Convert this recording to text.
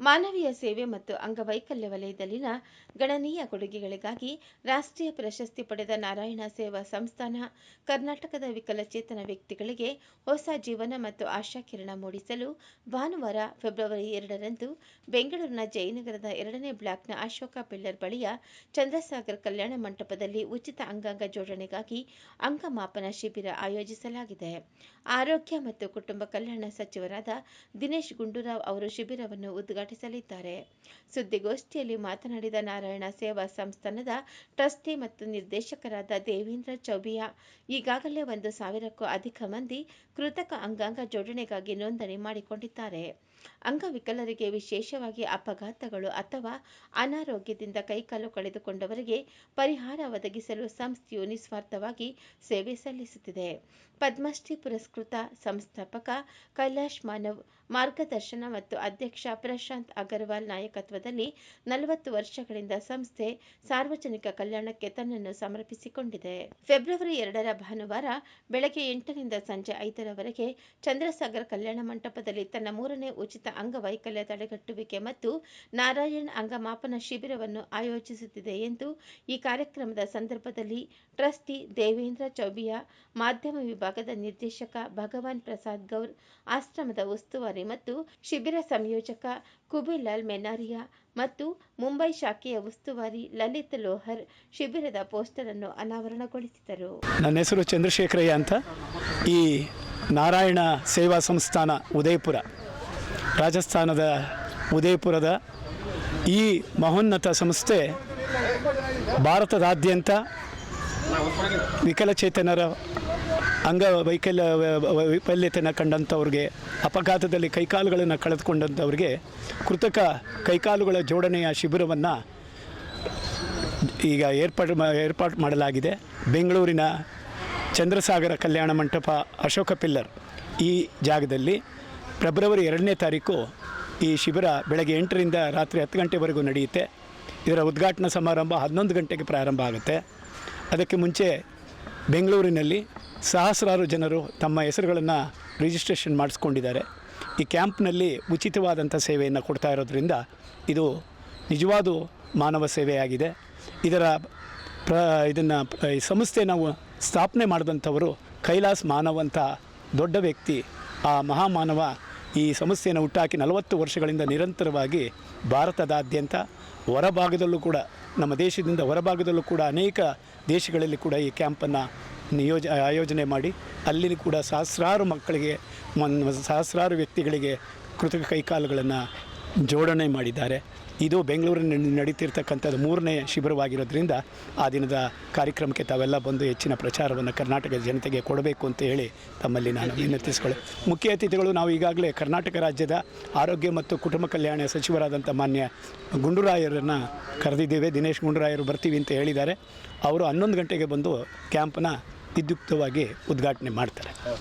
ಮಾನವೀಯ ಸೇವೆ ಮತ್ತು ಅಂಗವೈಕಲ್ಯ ವಲಯದಲ್ಲಿನ ಗಣನೀಯ ಕೊಡುಗೆಗಳಿಗಾಗಿ ರಾಷ್ಟ್ರೀಯ ಪ್ರಶಸ್ತಿ ಪಡೆದ ನಾರಾಯಣ ಸೇವಾ ಸಂಸ್ಥಾನ, ಕರ್ನಾಟಕದ ವಿಕಲಚೇತನ ವ್ಯಕ್ತಿಗಳಿಗೆ ಹೊಸ ಜೀವನ ಮತ್ತು ಆಶಾಕಿರಣ ಮೂಡಿಸಲು ಭಾನುವಾರ ಫೆಬ್ರವರಿ ಎರಡರಂದು ಬೆಂಗಳೂರಿನ ಜಯನಗರದ ಎರಡನೇ ಬ್ಲಾಕ್ನ ಅಶೋಕ ಪಿಲ್ಲರ್ ಬಳಿಯ ಚಂದ್ರಸಾಗರ್ ಕಲ್ಯಾಣ ಮಂಟಪದಲ್ಲಿ ಉಚಿತ ಅಂಗಾಂಗ ಜೋಡಣೆಗಾಗಿ ಅಂಗಮಾಪನ ಶಿಬಿರ ಆಯೋಜಿಸಲಾಗಿದೆ. ಆರೋಗ್ಯ ಮತ್ತು ಕುಟುಂಬ ಕಲ್ಯಾಣ ಸಚಿವರಾದ ದಿನೇಶ್ ಗುಂಡೂರಾವ್ ಅವರು ಶಿಬಿರವನ್ನು ಉದ್ಘಾಟಿಸಲಿದ್ದಾರೆ ಸುದ್ದಿಗೋಷ್ಠಿಯಲ್ಲಿ ಮಾತನಾಡಿದ ನಾರಾಯಣ ಸೇವಾ ಸಂಸ್ಥಾನದ ಟ್ರಸ್ಟಿ ಮತ್ತು ನಿರ್ದೇಶಕರಾದ ದೇವೇಂದ್ರ ಚೌಬಿಯಾ, ಈಗಾಗಲೇ ಒಂದು ಸಾವಿರಕ್ಕೂ ಅಧಿಕ ಮಂದಿ ಕೃತಕ ಅಂಗಾಂಗ ಜೋಡಣೆಗಾಗಿ ನೋಂದಣಿ ಮಾಡಿಕೊಂಡಿದ್ದಾರೆ. ಅಂಗವಿಕಲರಿಗೆ ವಿಶೇಷವಾಗಿ ಅಪಘಾತಗಳು ಅಥವಾ ಅನಾರೋಗ್ಯದಿಂದ ಕೈಕಾಲು ಕಳೆದುಕೊಂಡವರಿಗೆ ಪರಿಹಾರ ಒದಗಿಸಲು ಸಂಸ್ಥೆಯು ನಿಸ್ವಾರ್ಥವಾಗಿ ಸೇವೆ ಸಲ್ಲಿಸುತ್ತಿದೆ. ಪದ್ಮಶ್ರೀ ಪುರಸ್ಕೃತ ಸಂಸ್ಥಾಪಕ ಕೈಲಾಶ್ ಮಾನವ್ ಮಾರ್ಗದರ್ಶನ ಮತ್ತು ಅಧ್ಯಕ್ಷ ಪ್ರಶಾಂತ್ ಅಗರ್ವಾಲ್ ನಾಯಕತ್ವದಲ್ಲಿ ನಲವತ್ತು ವರ್ಷಗಳಿಂದ ಸಂಸ್ಥೆ ಸಾರ್ವಜನಿಕ ಕಲ್ಯಾಣಕ್ಕೆ ತನ್ನನ್ನು ಸಮರ್ಪಿಸಿಕೊಂಡಿದೆ. ಫೆಬ್ರವರಿ ಎರಡರ ಭಾನುವಾರ ಬೆಳಗ್ಗೆ ಎಂಟರಿಂದ ಸಂಜೆ ಐದರವರೆಗೆ ಚಂದ್ರಸಾಗರ್ ಕಲ್ಯಾಣ ಮಂಟಪದಲ್ಲಿ ತನ್ನ ಮೂರನೇ ಉಚಿತ ಅಂಗವೈಕಲ್ಯ ತಡೆಗಟ್ಟುವಿಕೆ ಮತ್ತು ನಾರಾಯಣ್ ಅಂಗಮಾಪನ ಶಿಬಿರವನ್ನು ಆಯೋಜಿಸುತ್ತಿದೆ ಎಂದು ಈ ಕಾರ್ಯಕ್ರಮದ ಸಂದರ್ಭದಲ್ಲಿ ಟ್ರಸ್ಟಿ ದೇವೇಂದ್ರ ಚೌಬಿಯಾ, ಮಾಧ್ಯಮ ವಿಭಾಗದ ನಿರ್ದೇಶಕ ಭಗವಾನ್ ಪ್ರಸಾದ್ ಗೌರ್, ಆಶ್ರಮದ ಉಸ್ತುವಾರಿ ಮತ್ತು ಶಿಬಿರ ಸಂಯೋಜಕ ಕುಬಿಲಾಲ್ ಮೆನಾರಿಯಾ ಮತ್ತು ಮುಂಬೈ ಶಾಖೆಯ ಉಸ್ತುವಾರಿ ಲಲಿತ್ ಲೋಹರ್ ಶಿಬಿರದ ಪೋಸ್ಟರ್ ಅನ್ನು ಅನಾವರಣಗೊಳಿಸಿದರು. ನನ್ನ ಹೆಸರು ಚಂದ್ರಶೇಖರಯ್ಯ ಅಂತ. ಈ ನಾರಾಯಣ ಸೇವಾ ಸಂಸ್ಥಾನ ಉದಯಪುರ. ರಾಜಸ್ಥಾನದ ಉದಯಪುರದ ಈ ಮಹೋನ್ನತ ಸಂಸ್ಥೆ ಭಾರತದಾದ್ಯಂತ ವಿಕಲಚೇತನರ ಅಂಗವೈಕಲ್ಯ ವೈಫಲ್ಯತೆಯನ್ನು ಕಂಡಂಥವ್ರಿಗೆ, ಅಪಘಾತದಲ್ಲಿ ಕೈಕಾಲುಗಳನ್ನು ಕಳೆದುಕೊಂಡಂಥವ್ರಿಗೆ ಕೃತಕ ಕೈಕಾಲುಗಳ ಜೋಡಣೆಯ ಶಿಬಿರವನ್ನು ಈಗ ಏರ್ಪಾಡು ಏರ್ಪಾಡು ಮಾಡಲಾಗಿದೆ. ಬೆಂಗಳೂರಿನ ಚಂದ್ರಸಾಗರ ಕಲ್ಯಾಣ ಮಂಟಪ ಅಶೋಕ ಪಿಲ್ಲರ್ ಈ ಜಾಗದಲ್ಲಿ ಫೆಬ್ರವರಿ ಎರಡನೇ ತಾರೀಕು ಈ ಶಿಬಿರ ಬೆಳಗ್ಗೆ ಎಂಟರಿಂದ ರಾತ್ರಿ ಹತ್ತು ಗಂಟೆವರೆಗೂ ನಡೆಯುತ್ತೆ. ಇದರ ಉದ್ಘಾಟನಾ ಸಮಾರಂಭ ಹನ್ನೊಂದು ಗಂಟೆಗೆ ಪ್ರಾರಂಭ ಆಗುತ್ತೆ. ಅದಕ್ಕೆ ಮುಂಚೆ ಬೆಂಗಳೂರಿನಲ್ಲಿ ಸಹಸ್ರಾರು ಜನರು ತಮ್ಮ ಹೆಸರುಗಳನ್ನು ರಿಜಿಸ್ಟ್ರೇಷನ್ ಮಾಡಿಸ್ಕೊಂಡಿದ್ದಾರೆ. ಈ ಕ್ಯಾಂಪ್ನಲ್ಲಿ ಉಚಿತವಾದಂಥ ಸೇವೆಯನ್ನು ಕೊಡ್ತಾ ಇರೋದ್ರಿಂದ ಇದು ನಿಜವಾದ ಮಾನವ ಸೇವೆಯಾಗಿದೆ. ಇದರ ಪ್ರ, ಇದನ್ನು ಈ ಸಂಸ್ಥೆ ನಾವು ಸ್ಥಾಪನೆ ಮಾಡಿದಂಥವರು ಕೈಲಾಸ್ ಮಾನವ್ ಅಂತ ದೊಡ್ಡ ವ್ಯಕ್ತಿ. ಆ ಮಹಾಮಾನವ ಈ ಸಮಸ್ಯೆಯನ್ನು ಹುಟ್ಟಾಕಿ ನಲವತ್ತು ವರ್ಷಗಳಿಂದ ನಿರಂತರವಾಗಿ ಭಾರತದಾದ್ಯಂತ ಹೊರಭಾಗದಲ್ಲೂ ಕೂಡ, ನಮ್ಮ ದೇಶದಿಂದ ಹೊರಭಾಗದಲ್ಲೂ ಕೂಡ ಅನೇಕ ದೇಶಗಳಲ್ಲಿ ಕೂಡ ಈ ಕ್ಯಾಂಪನ್ನು ನಿಯೋಜ, ಆಯೋಜನೆ ಮಾಡಿ ಅಲ್ಲಿ ಕೂಡ ಸಹಸ್ರಾರು ಮಕ್ಕಳಿಗೆ ಸಹಸ್ರಾರು ವ್ಯಕ್ತಿಗಳಿಗೆ ಕೃತಕ ಕೈಕಾಲುಗಳನ್ನು ಜೋಡಣೆ ಮಾಡಿದ್ದಾರೆ. ಇದು ಬೆಂಗಳೂರಿನಲ್ಲಿ ನಡೀತಿರ್ತಕ್ಕಂಥದ್ದು ಮೂರನೇ ಶಿಬಿರವಾಗಿರೋದ್ರಿಂದ ಆ ದಿನದ ಕಾರ್ಯಕ್ರಮಕ್ಕೆ ತಾವೆಲ್ಲ ಬಂದು ಹೆಚ್ಚಿನ ಪ್ರಚಾರವನ್ನು ಕರ್ನಾಟಕದ ಜನತೆಗೆ ಕೊಡಬೇಕು ಅಂತ ಹೇಳಿ ತಮ್ಮಲ್ಲಿ ನಾನು ವಿನಂತಿಸ್ಕೊಳ್ಳಿ. ಮುಖ್ಯ ಅತಿಥಿಗಳು ನಾವು ಈಗಾಗಲೇ ಕರ್ನಾಟಕ ರಾಜ್ಯದ ಆರೋಗ್ಯ ಮತ್ತು ಕುಟುಂಬ ಕಲ್ಯಾಣ ಸಚಿವರಾದಂಥ ಮಾನ್ಯ ಗುಂಡೂರಾಯರನ್ನು ಕರೆದಿದ್ದೇವೆ. ದಿನೇಶ್ ಗುಂಡೂರಾಯರು ಬರ್ತೀವಿ ಅಂತ ಹೇಳಿದ್ದಾರೆ. ಅವರು ಹನ್ನೊಂದು ಗಂಟೆಗೆ ಬಂದು ಕ್ಯಾಂಪನ್ನ ವಿದ್ಯುಕ್ತವಾಗಿ ಉದ್ಘಾಟನೆ ಮಾಡ್ತಾರೆ.